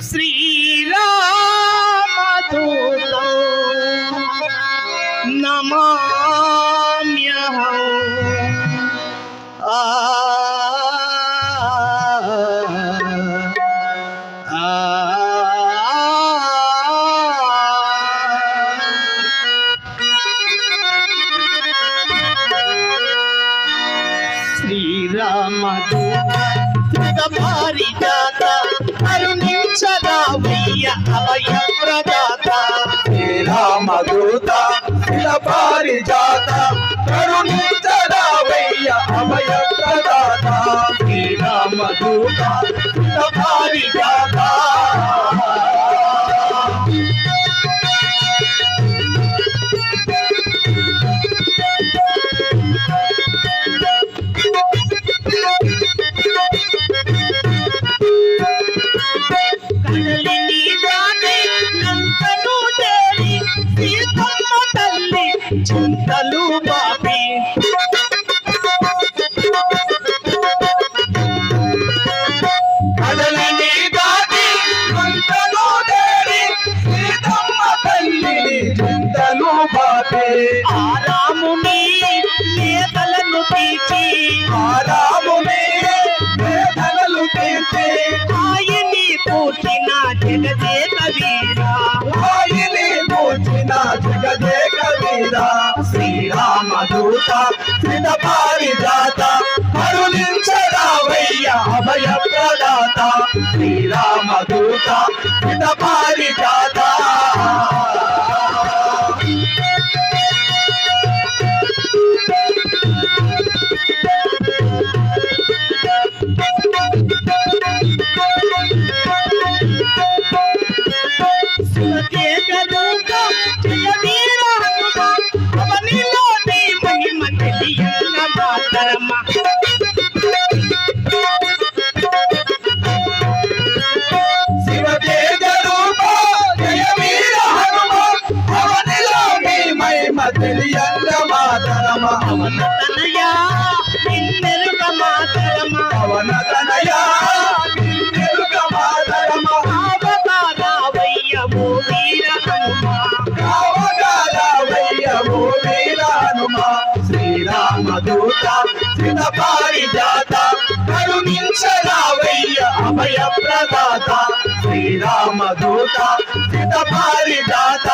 శ్రీరామదూత నమా. అమృత శిల పారిజాత కరుణించరావయ్య అభయ ప్రదాత. శ్రీరామదూత శిల పారిజాత. Lupa మాత పిత అభయ ప్రదాత శ్రీరామదూత పారిదా చేస్తారమ్మ తెలియంత మాతరమ అవన తనయా నిన్నే ధృత పారిజాత కరుణించరావయ్య అభయ ప్రదాత శ్రీరామదూత ధృత పారిజాత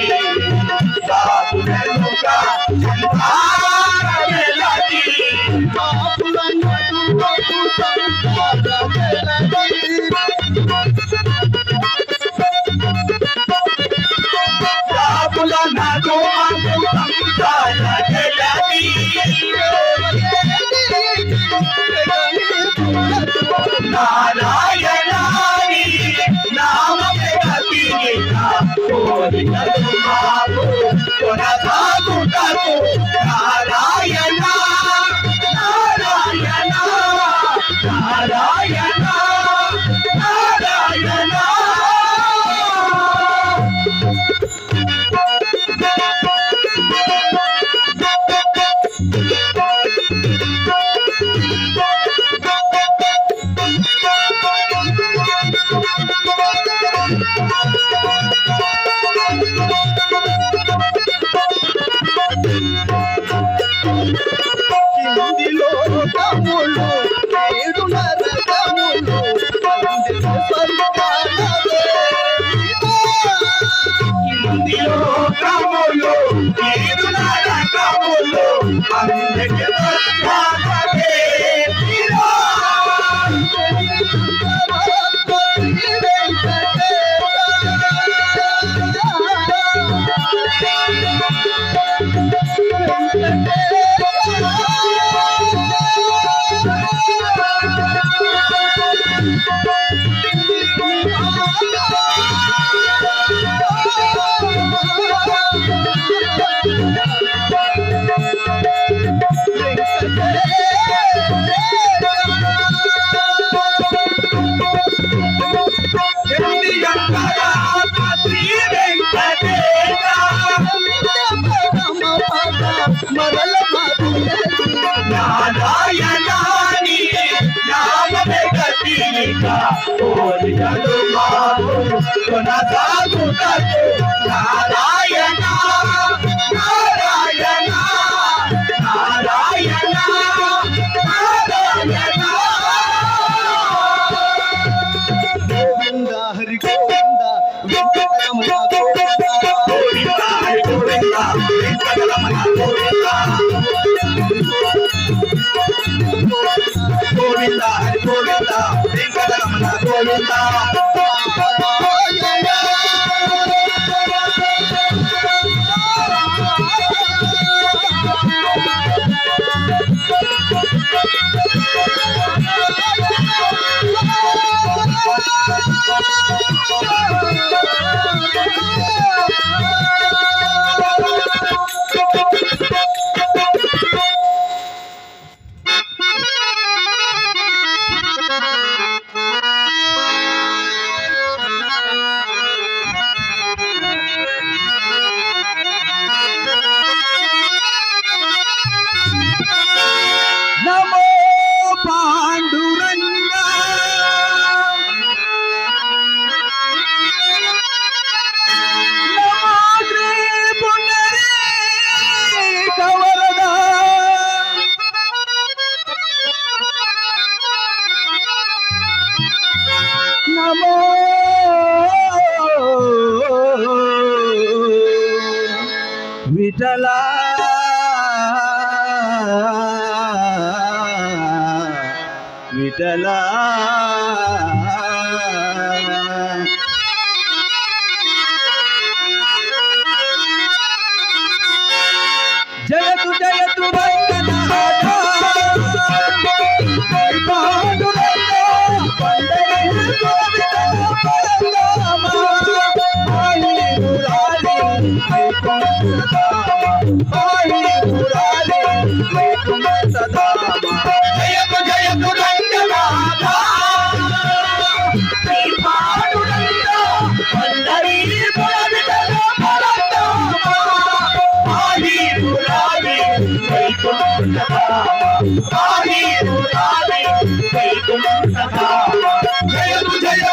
Thank you. I'm कोन जादू मारो कोना साधु काटे Allah ದುಜಯ ದುರಂಗನ జయము జయ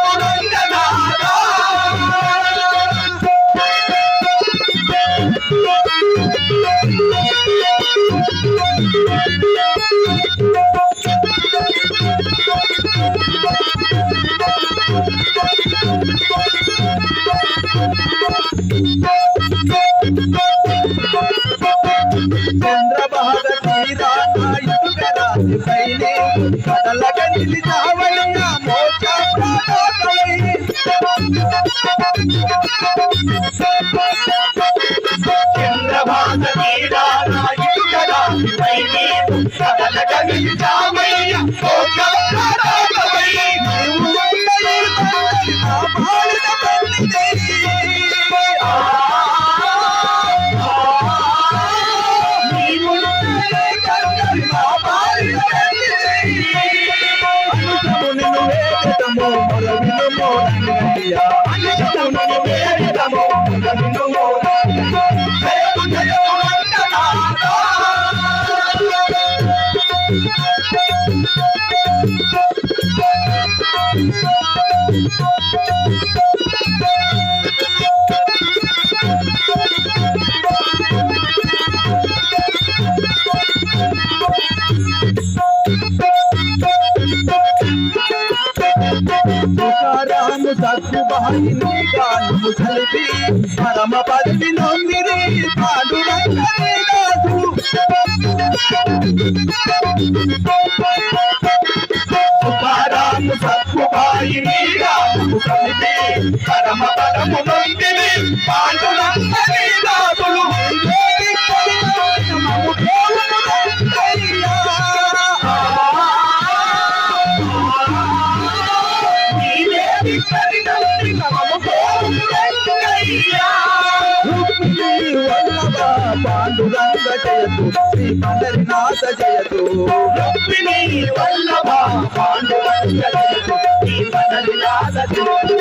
చంద్రబాబ తీరాయుగరాజి పైనే కదలగ నిలిచావయ్య సత్తుబాయిని పరమ పదవి నొందిని పాడు దాసు తుకారాము సత్తుబాయిని గాను పరమ పదము నొందిని పాండురంగని దాసులు. జయతు శ్రీ పండరినాథ జయతు వల్లభ పాండురంగ జయతు శ్రీ పండరినాథ జయతు